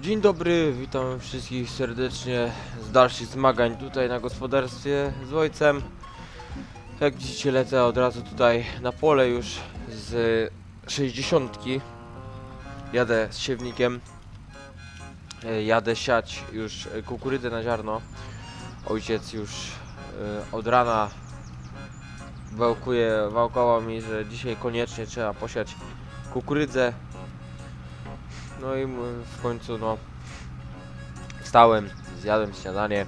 Dzień dobry, witam wszystkich serdecznie z dalszych zmagań tutaj na gospodarstwie z ojcem. Jak widzicie lecę od razu tutaj na pole już z 60. Jadę z siewnikiem. E, Jadę siać już kukurydzę na ziarno. Ojciec już e, od rana wałkuje, wałkował mi, że dzisiaj koniecznie trzeba posiać kukurydzę. No i w końcu no wstałem, zjadłem śniadanie.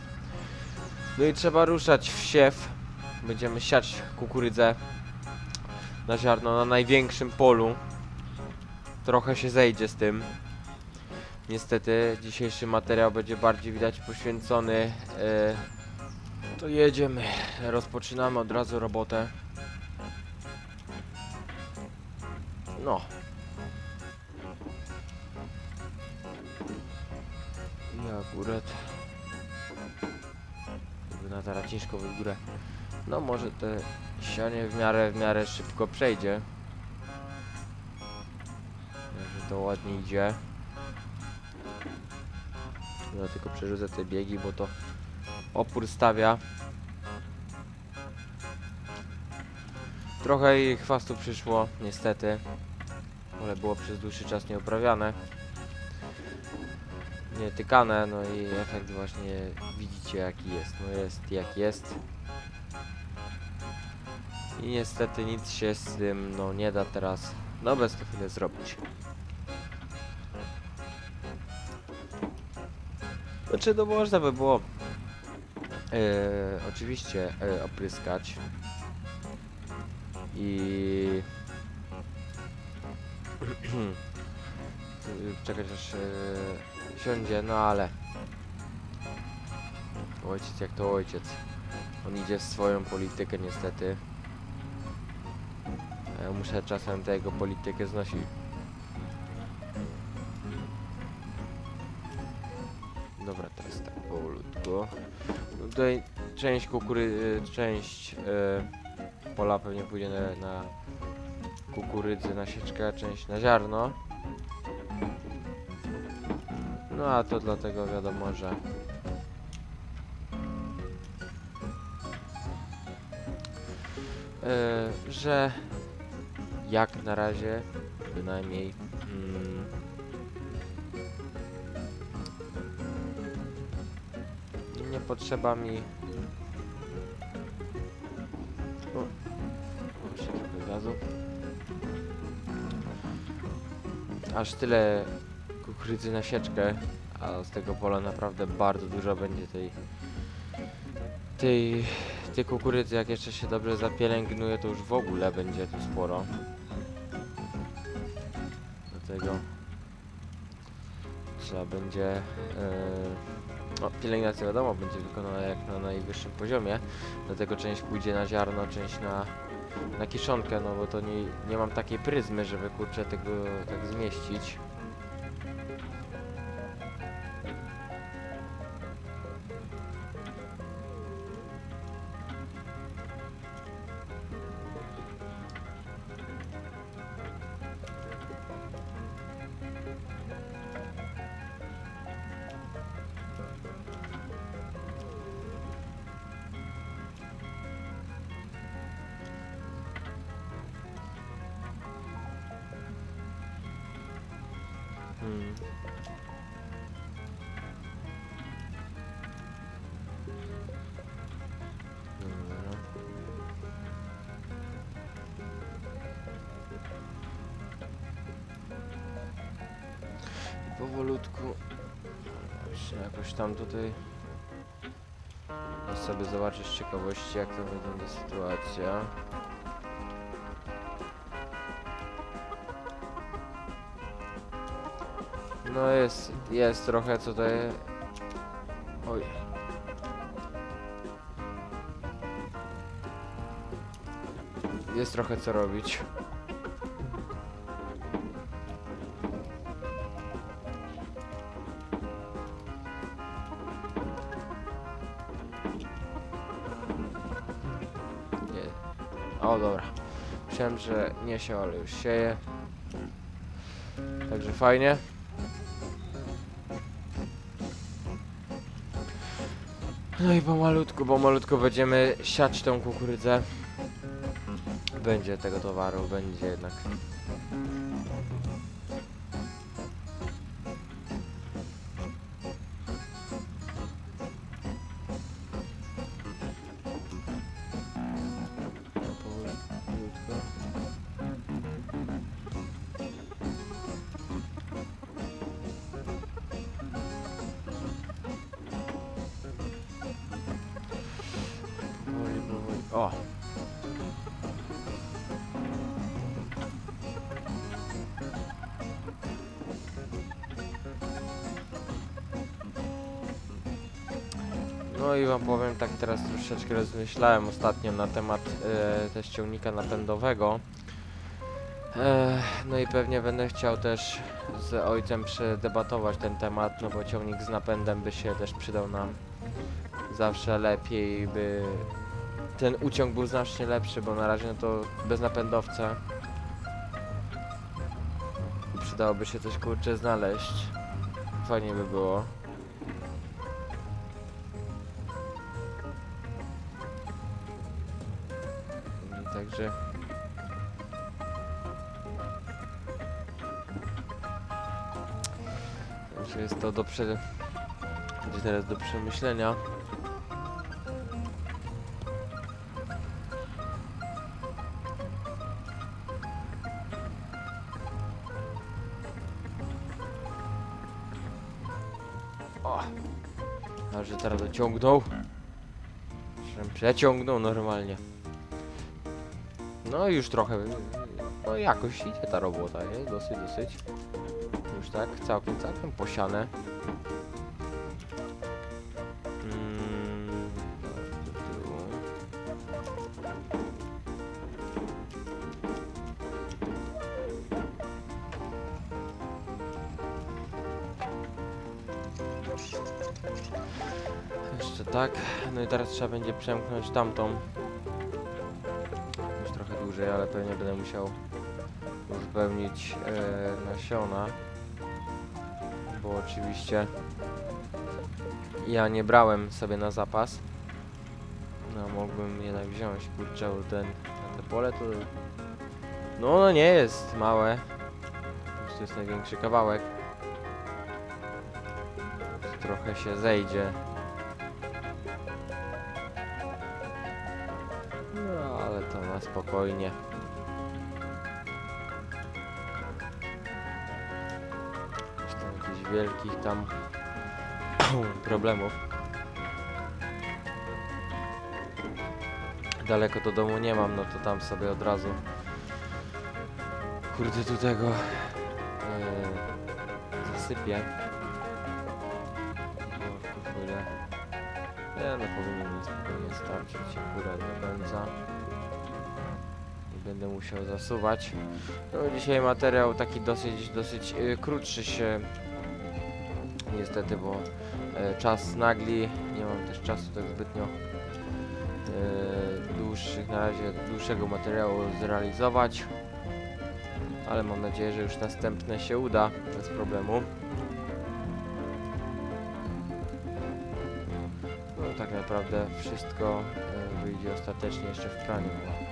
No i trzeba ruszać w siew. Będziemy siać kukurydzę na ziarno na największym polu. Trochę się zejdzie z tym. Niestety dzisiejszy materiał będzie bardziej widać poświęcony. e, to jedziemy. Rozpoczynamy od razu robotę. No. Akurat jakby na teraz ciężko w górę. No może te sianie w miarę w miarę szybko przejdzie. Że to ładnie idzie. Ja tylko przerzucę te biegi, bo to opór stawia. Trochę jej chwastu przyszło, niestety. Ale było przez dłuższy czas nieuprawiane nie tykane, no i efekt właśnie widzicie jaki jest, no jest jak jest. I niestety nic się z tym no nie da teraz, no bez to chwilę zrobić. Znaczy no można by było e, oczywiście e, opryskać i czekać aż e, siądzie, no ale ojciec jak to ojciec. On idzie w swoją politykę niestety. Ja muszę czasem tę jego politykę znosić. Dobra, teraz tak powolutku. No tutaj część kukury... y, część pola pewnie pójdzie na, na a część na ziarno. No a to dlatego wiadomo, że e, że jak na razie bynajmniej mm, nie potrzeba mi o, trochę gazu aż tyle kukurydzy na sieczkę, a z tego pola naprawdę bardzo dużo będzie tej tej, tej kukurydzy, jak jeszcze się dobrze zapielęgnuje, to już w ogóle będzie tu sporo. Dlatego trzeba będzie e, no, pielęgnacja wiadomo będzie wykonana jak na najwyższym poziomie, dlatego część pójdzie na ziarno, część na na kiszonkę, no bo to nie, nie mam takiej pryzmy, żeby kurczę tego tak zmieścić. Thank you. Hmm. Dobra. I powolutku się jakoś tam tutaj sobie zobaczyć z ciekawości jak to wygląda sytuacja. No jest, jest trochę tutaj. Oj. Jest trochę co robić. Nie. O dobra. Myślałem, że nie się, ale już sieje. Także fajnie. No i pomalutku, pomalutku będziemy siać tą kukurydzę. Będzie tego towaru, będzie jednak. O! No i wam powiem tak teraz troszeczkę rozmyślałem ostatnio na temat e, też ciągnika napędowego. E, no i pewnie będę chciał też z ojcem przedebatować ten temat, no bo ciągnik z napędem by się też przydał nam zawsze lepiej by ten uciąg był znacznie lepszy, bo na razie no to bez napędowca przydałoby się coś kurczę znaleźć. Fajnie by było. Także Także jest to do teraz do przemyślenia. Teraz dociągnął. Żebym przeciągnął normalnie. No już trochę. No jakoś idzie ta robota, nie? Dosyć, dosyć. Już tak, całkiem, całkiem posiane. Tak. No i teraz trzeba będzie przemknąć tamtą. Już trochę dłużej, ale pewnie będę musiał uzupełnić e, nasiona. Bo oczywiście ja nie brałem sobie na zapas. No mógłbym jednak wziąć kurczę ten na te pole to no ono nie jest małe. To jest największy kawałek. Trochę się zejdzie. Na spokojnie. Tam jakichś wielkich tam problemów. Daleko do domu nie mam, no to tam sobie od razu kurde tu tego yy, zasypię. O, kurde. Nie, no powinien mi spokojnie starczyć akurat do końca. Będę musiał zasuwać. No dzisiaj materiał taki dosyć, dosyć yy, krótszy się niestety, bo e, czas nagli, nie mam też czasu tak zbytnio e, dłuższych, na razie dłuższego materiału zrealizować. Ale mam nadzieję, że już następne się uda bez problemu. Naprawdę wszystko e, wyjdzie ostatecznie jeszcze w praniu.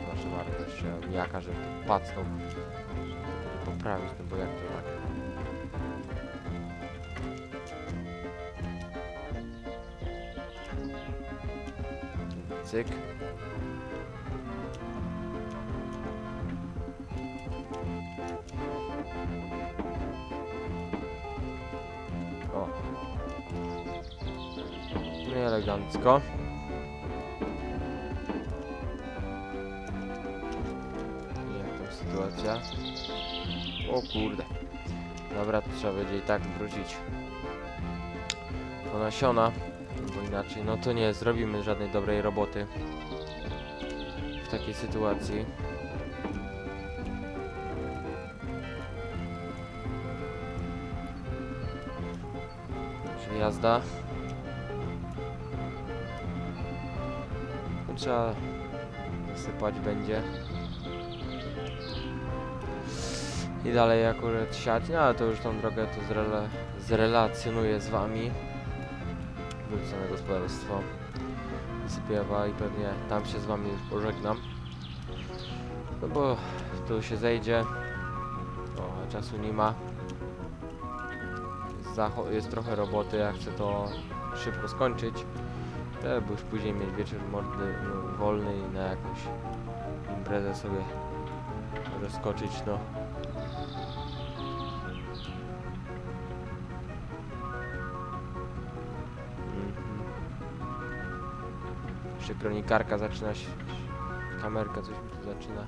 Proszę bardzo, jeszcze mijaka, żeby pacnął, poprawić, no bo jak to tak. Cyk. Elegancko. I Jak sytuacja? O kurde. Dobra, to trzeba będzie i tak wrócić po nasiona, bo inaczej no to nie zrobimy żadnej dobrej roboty w takiej sytuacji. Jazda. Trzeba zasypać będzie. I dalej akurat siać, no ale to już tą drogę to zrela zrelacjonuję z wami. Wrócę na gospodarstwo. wysypiewa i pewnie tam się z wami już pożegnam. No bo tu się zejdzie. O, czasu nie ma. Jest trochę roboty, ja chcę to szybko skończyć. Żeby już później mieć wieczór mordy, no, wolny i na jakąś imprezę sobie rozskoczyć, no. Mhm. Jeszcze kronikarka zaczyna się. Kamerka coś mi tu zaczyna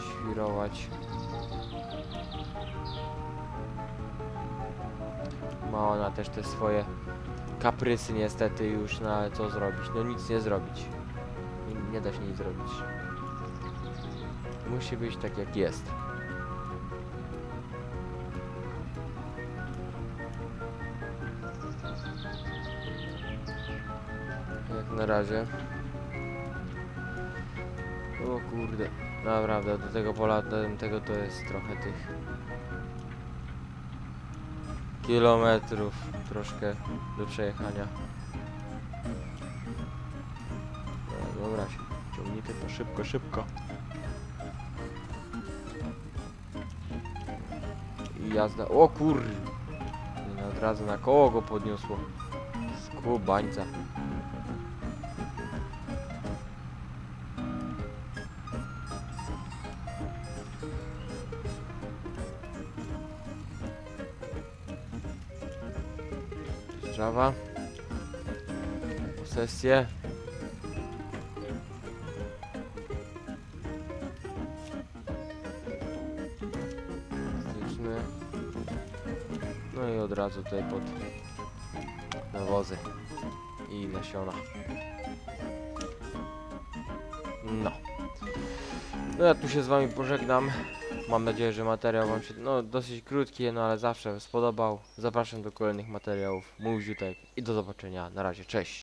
świrować. Ma ona też te swoje kaprysy niestety już, ale co zrobić? No nic nie zrobić. Nie, nie da się nic zrobić. Musi być tak jak jest. Jak na razie. O kurde. Naprawdę, do tego pola, do tego to jest trochę tych kilometrów troszkę do przejechania. No, dobra, się ciągnij tylko szybko, szybko. I jazda. O kur... Od razu na koło go podniosło. Skubańca. Strzawa. Posesję. Styczny. No i od razu tutaj pod nawozy i nasiona. No. No ja tu się z wami pożegnam. Mam nadzieję, że materiał wam się, no dosyć krótki, no ale zawsze spodobał. Zapraszam do kolejnych materiałów. Mój Ziutek i do zobaczenia. Na razie, cześć.